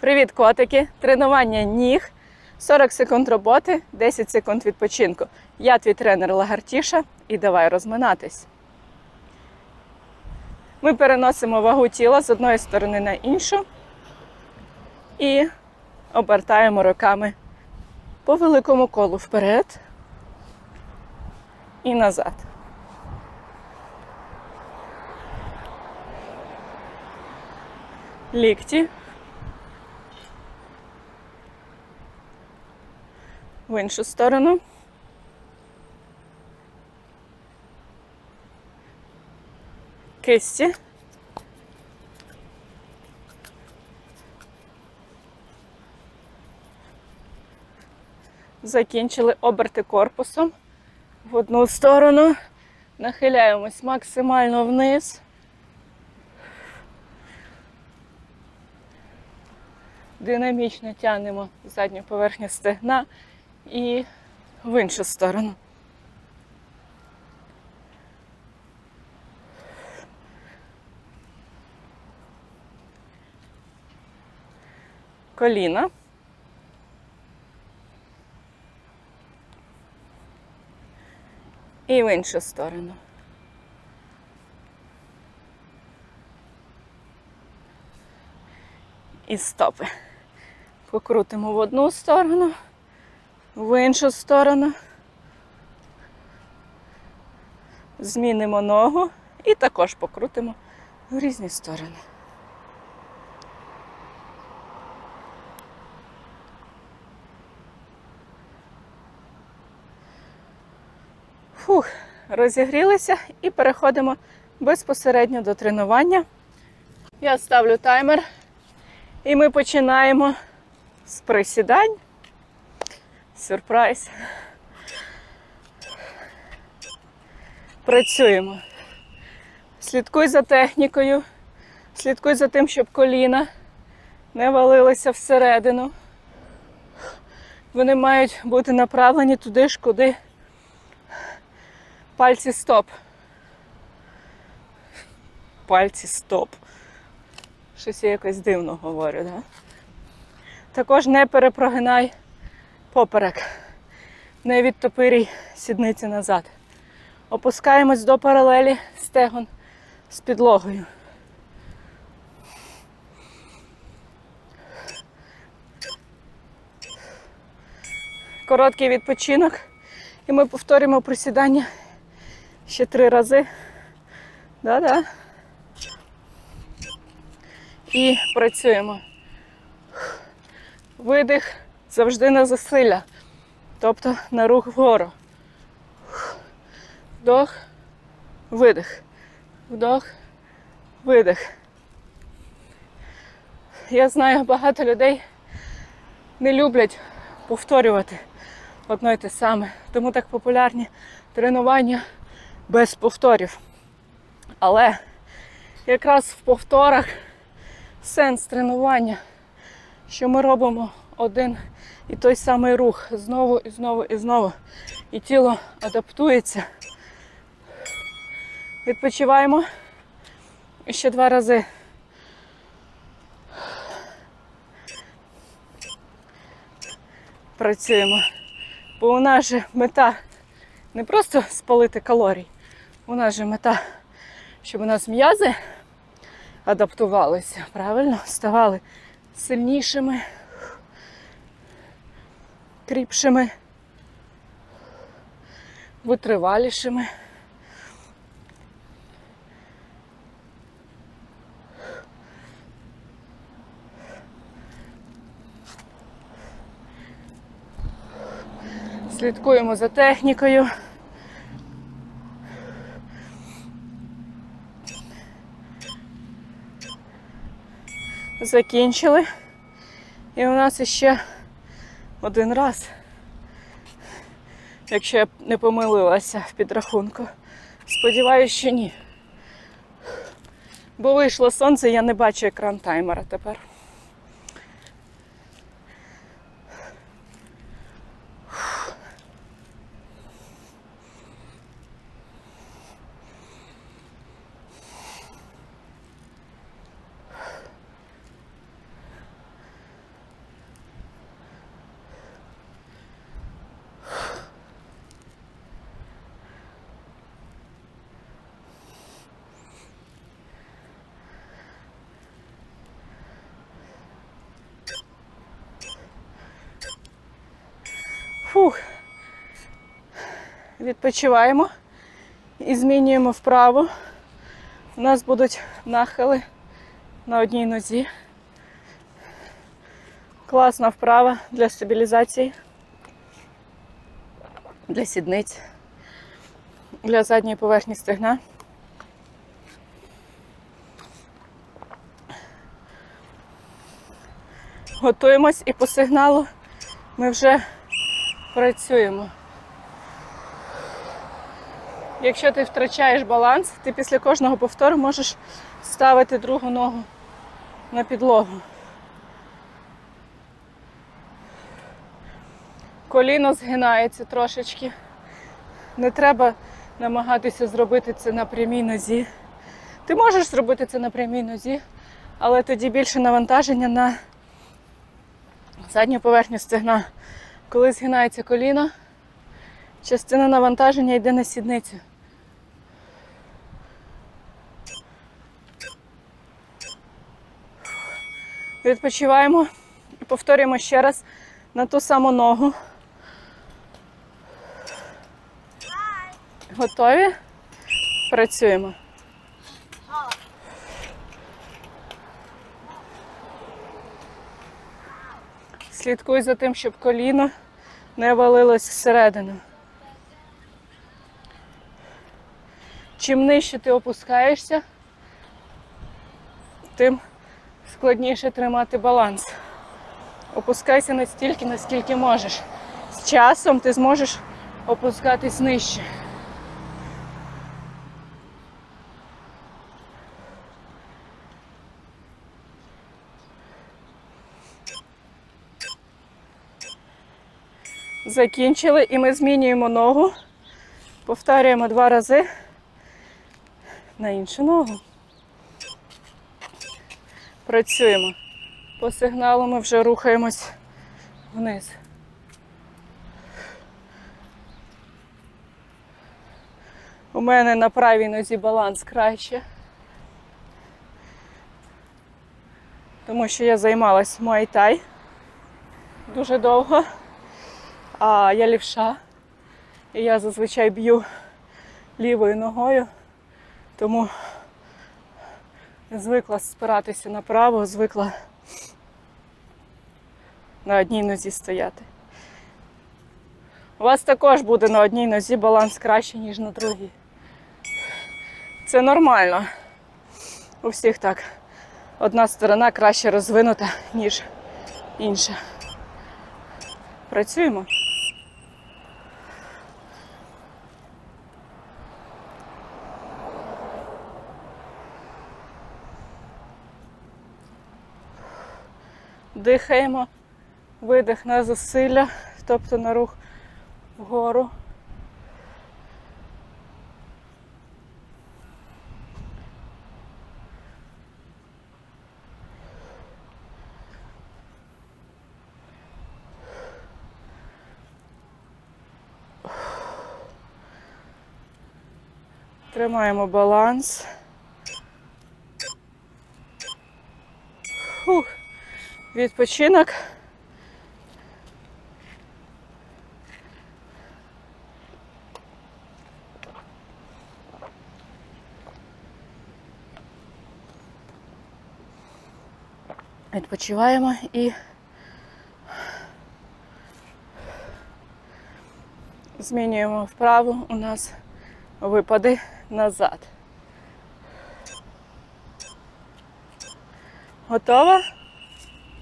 Привіт, котики! Тренування ніг, 40 секунд роботи, 10 секунд відпочинку. Я твій тренер Лагартіша і давай розминатись. Ми переносимо вагу тіла з одної сторони на іншу і обертаємо руками по великому колу вперед і назад. Лікті. В іншу сторону. Кисті. Закінчили оберти корпусом в одну сторону. Нахиляємось максимально вниз. Динамічно тягнемо задню поверхню стегна і в іншу сторону. Коліна. І в іншу сторону. І стопи. Покрутимо в одну сторону, в іншу сторону. Змінимо ногу і також покрутимо в різні сторони. Фух, розігрілися і переходимо безпосередньо до тренування. Я ставлю таймер і ми починаємо з присідань. Сюрприз. Працюємо. Слідкуй за технікою, слідкуй за тим, щоб коліна не валилися всередину. Вони мають бути направлені туди ж, куди пальці стоп. Пальці стоп. Щось я якось дивно говорю, да? Також не перепрогинай поперек. Не відтопирій сідниці назад. Опускаємось до паралелі стегон з підлогою. Короткий відпочинок. І ми повторюємо присідання ще три рази. Да-да. І працюємо. Видих завжди на засилля, тобто на рух вгору. Вдох, видих. Вдох, видих. Я знаю, багато людей не люблять повторювати одно й те саме. Тому так популярні тренування без повторів. Але якраз в повторах сенс тренування, що ми робимо один і той самий рух знову і знову і знову. І тіло адаптується. Відпочиваємо ще два рази. Працюємо. Бо у нас же мета не просто спалити калорій, у нас же мета, щоб у нас м'язи адаптувалися, правильно? Ставали сильнішими, кріпшими, витривалішими. Слідкуємо за технікою. Закінчили. І у нас ще один раз, якщо я не помилилася в підрахунку. Сподіваюсь, що ні. Бо вийшло сонце, я не бачу екран таймера тепер. Фух. Відпочиваємо і змінюємо вправо. У нас будуть нахили на одній нозі. Класна вправа для стабілізації, для сідниць, для задньої поверхні стегна. Готуємось і по сигналу ми вже працюємо. Якщо ти втрачаєш баланс, ти після кожного повтору можеш ставити другу ногу на підлогу. Коліно згинається трошечки. Не треба намагатися зробити це на прямій нозі. Ти можеш зробити це на прямій нозі, але тоді більше навантаження на задню поверхню стегна. Коли згинається коліно, частина навантаження йде на сідницю. Відпочиваємо і повторюємо ще раз на ту саму ногу. Готові? Працюємо. Слідкуй за тим, щоб коліно не валилось всередину. Чим нижче ти опускаєшся, тим складніше тримати баланс. Опускайся настільки, наскільки можеш. З часом ти зможеш опускатись нижче. Закінчили і ми змінюємо ногу. Повторюємо два рази на іншу ногу. Працюємо. По сигналу ми вже рухаємось вниз. У мене на правій нозі баланс краще. Тому що я займалась муайтай дуже довго, а я лівша. І я зазвичай б'ю лівою ногою, тому звикла спиратися направо, звикла на одній нозі стояти. У вас також буде на одній нозі баланс краще, ніж на другій. Це нормально. У всіх так. Одна сторона краще розвинута, ніж інша. Працюємо. Дихаємо, видих на зусилля, тобто на рух вгору. Тримаємо баланс. Фух. Відпочинок. Відпочиваємо і змінюємо вправо. У нас випади назад. Готова?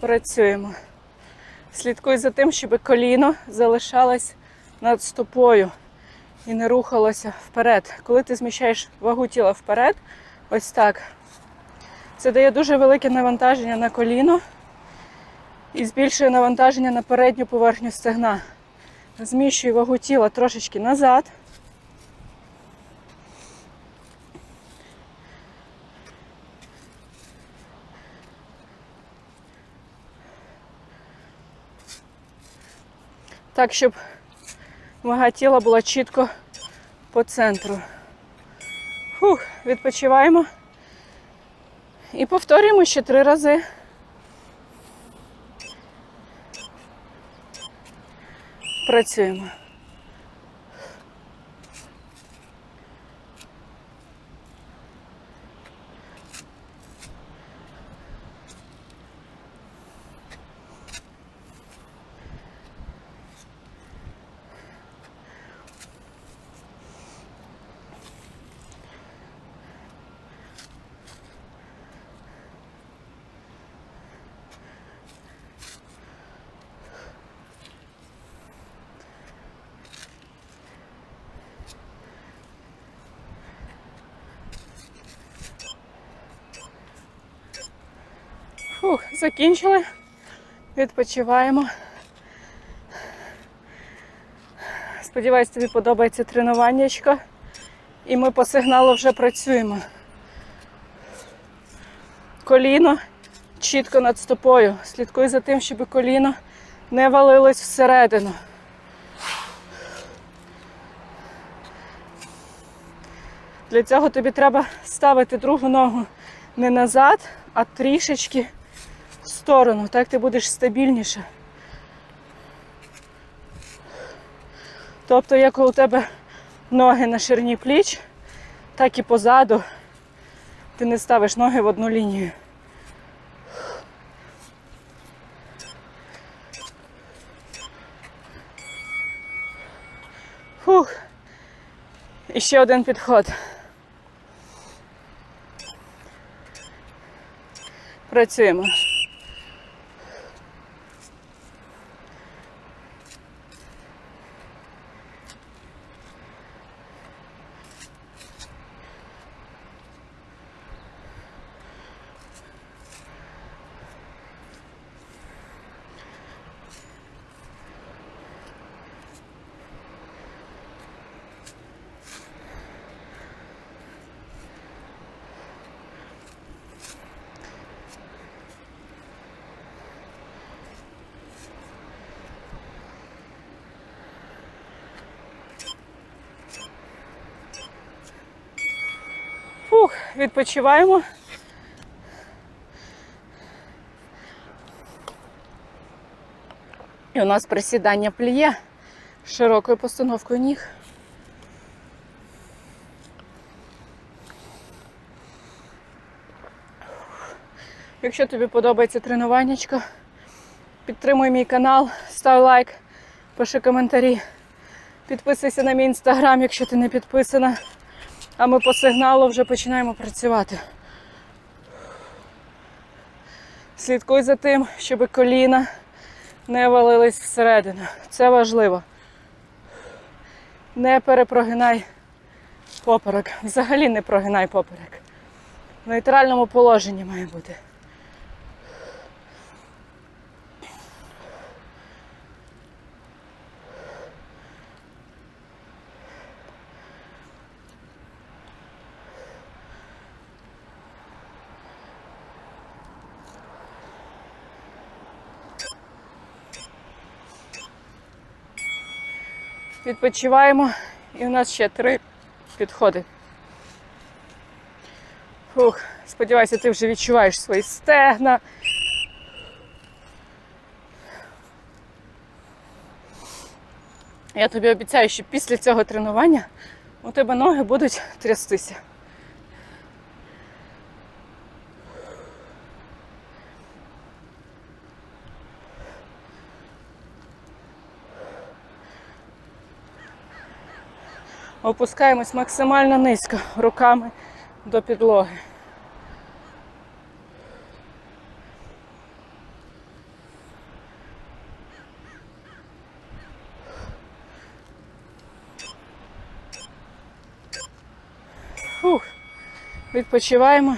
Працюємо. Слідкуй за тим, щоб коліно залишалось над стопою і не рухалося вперед. Коли ти зміщаєш вагу тіла вперед, ось так, це дає дуже велике навантаження на коліно і збільшує навантаження на передню поверхню стегна. Зміщуй вагу тіла трошечки назад. Так, щоб вага тіла була чітко по центру. Фух, відпочиваємо. І повторюємо ще три рази. Працюємо. Фух, закінчили. Відпочиваємо. Сподіваюсь, тобі подобається тренуваннячко. І ми по сигналу вже працюємо. Коліно чітко над стопою. Слідкуй за тим, щоб коліно не валилось всередину. Для цього тобі треба ставити другу ногу не назад, а трішечки в сторону. Так ти будеш стабільніше. Тобто, як у тебе ноги на ширині пліч, так і позаду ти не ставиш ноги в одну лінію. Фух. І ще один підход. Працюємо. Фух, відпочиваємо. І у нас присідання пліє з широкою постановкою ніг. Якщо тобі подобається тренуваннячко, підтримуй мій канал, став лайк, пиши коментарі, підписуйся на мій інстаграм, якщо ти не підписана. А ми по сигналу вже починаємо працювати. Слідкуй за тим, щоб коліна не валились всередину. Це важливо. Не перепрогинай поперек. Взагалі не прогинай поперек. В нейтральному положенні має бути. Відпочиваємо. І у нас ще три підходи. Фух, сподіваюся, ти вже відчуваєш свої стегна. Я тобі обіцяю, що після цього тренування у тебе ноги будуть трястися. Опускаємось максимально низько руками до підлоги. Фух. Відпочиваємо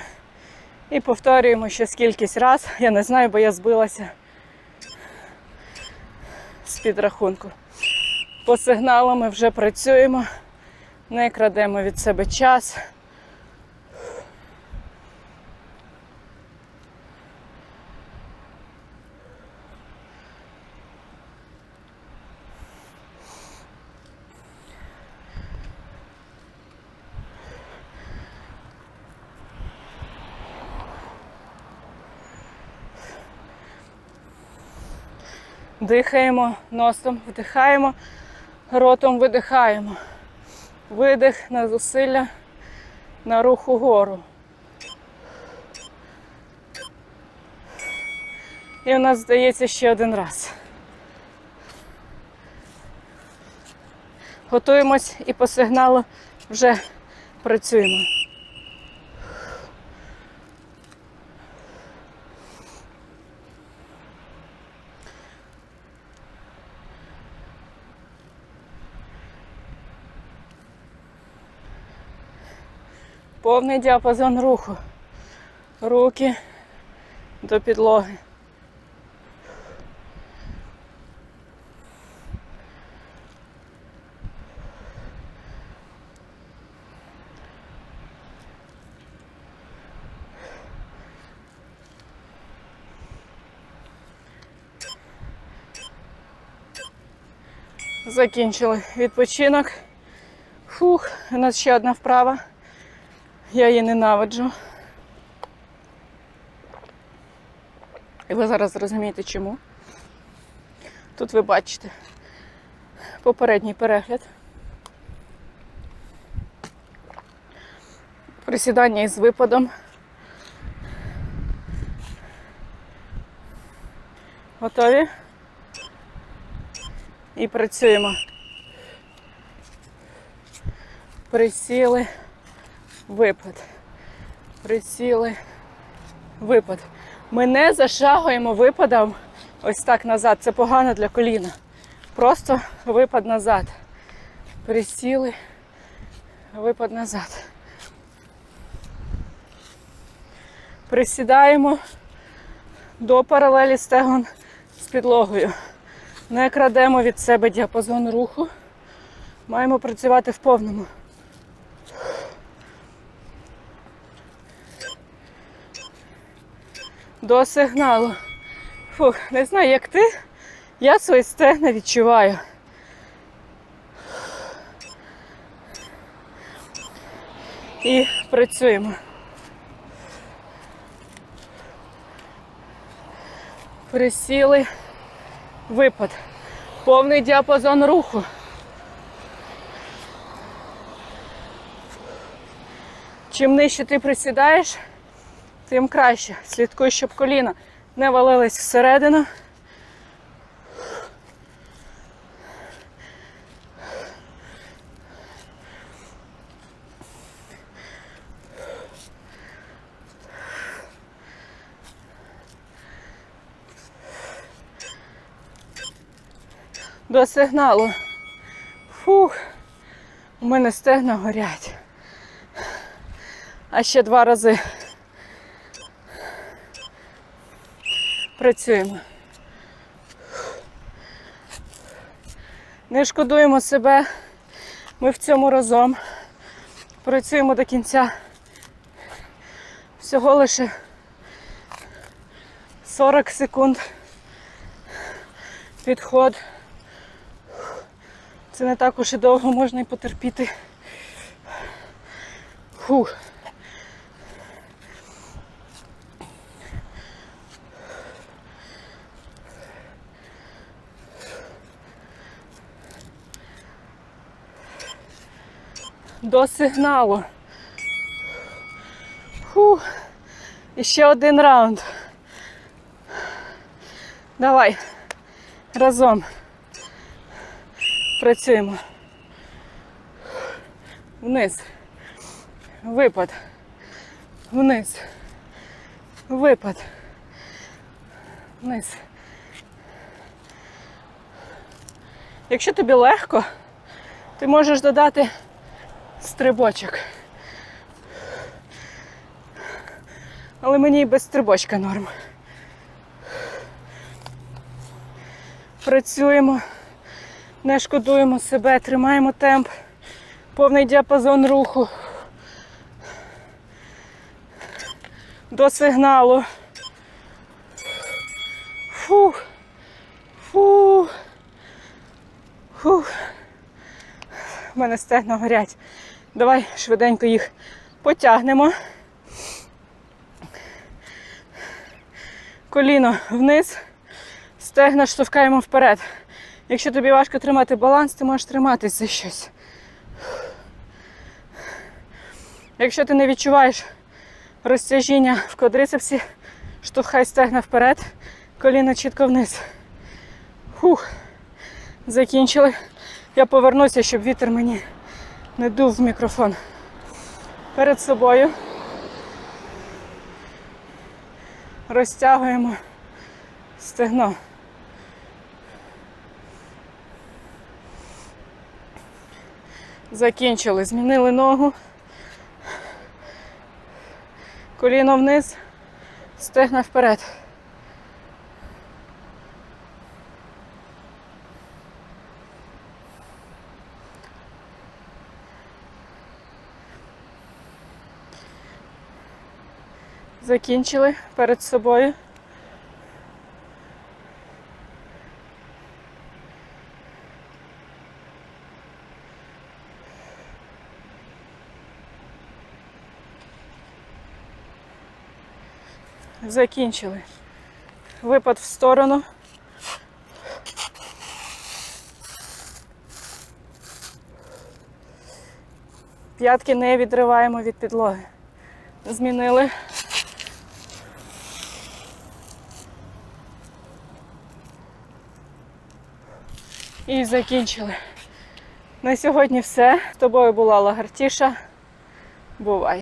і повторюємо ще скількись раз. Я не знаю, бо я збилася з підрахунку. По сигналу ми вже працюємо, Ну, не крадемо від себе час. Дихаємо носом, вдихаємо, ротом видихаємо. Видих на зусилля, на рух угору. І у нас здається ще один раз. Готуємось і по сигналу вже працюємо. Повний діапазон руху. Руки до підлоги. Закінчили відпочинок. Фух, у нас ще одна вправа. Я її ненавиджу. І ви зараз зрозумієте чому. Тут ви бачите попередній перегляд. Присідання із випадом. Готові? І працюємо. Присіли, випад. Присіли, випад. Ми не зашагуємо випадом ось так назад. Це погано для коліна. Просто випад назад. Присіли, випад назад. Присідаємо до паралелі стегон з підлогою. Не крадемо від себе діапазон руху. Маємо працювати в повному. До сигналу. Фух, не знаю, як ти. Я свої стегна відчуваю. І працюємо. Присіли. Випад. Повний діапазон руху. Чим нижче ти присідаєш, тим краще. Слідкуй, щоб коліна не валились всередину. До сигналу. Фух, у мене стегна горять. А ще два рази. Працюємо. Не шкодуємо себе. Ми в цьому разом. Працюємо до кінця. Всього лише 40 секунд. Підход. Це не так уж і довго можна і потерпіти. Фух. До сигналу. Фух. І ще один раунд. Давай. Разом. Працюємо. Вниз. Випад. Вниз. Випад. Вниз. Якщо тобі легко, ти можеш додати стрибочок. Але мені і без стрибочка норм. Працюємо. Не шкодуємо себе, тримаємо темп, повний діапазон руху. До сигналу. Фух. Фух. Фух. У мене стегна горять. Давай швиденько їх потягнемо. Коліно вниз, Стегна штовхаємо вперед. Якщо тобі важко тримати баланс, ти можеш триматись за щось. Якщо ти не відчуваєш розтяжіння в квадрицепсі, штовхай стегна вперед, коліна чітко вниз. Фух. Закінчили. Я повернуся, щоб вітер мені не дув в мікрофон. Перед собою розтягуємо стегно. Закінчили. Змінили ногу. Коліно вниз, стегна вперед. Закінчили перед собою. Закінчили. Випад в сторону. П'ятки не відриваємо від підлоги. Змінили. І закінчили. На сьогодні все. З тобою була Лагартіша. Бувай!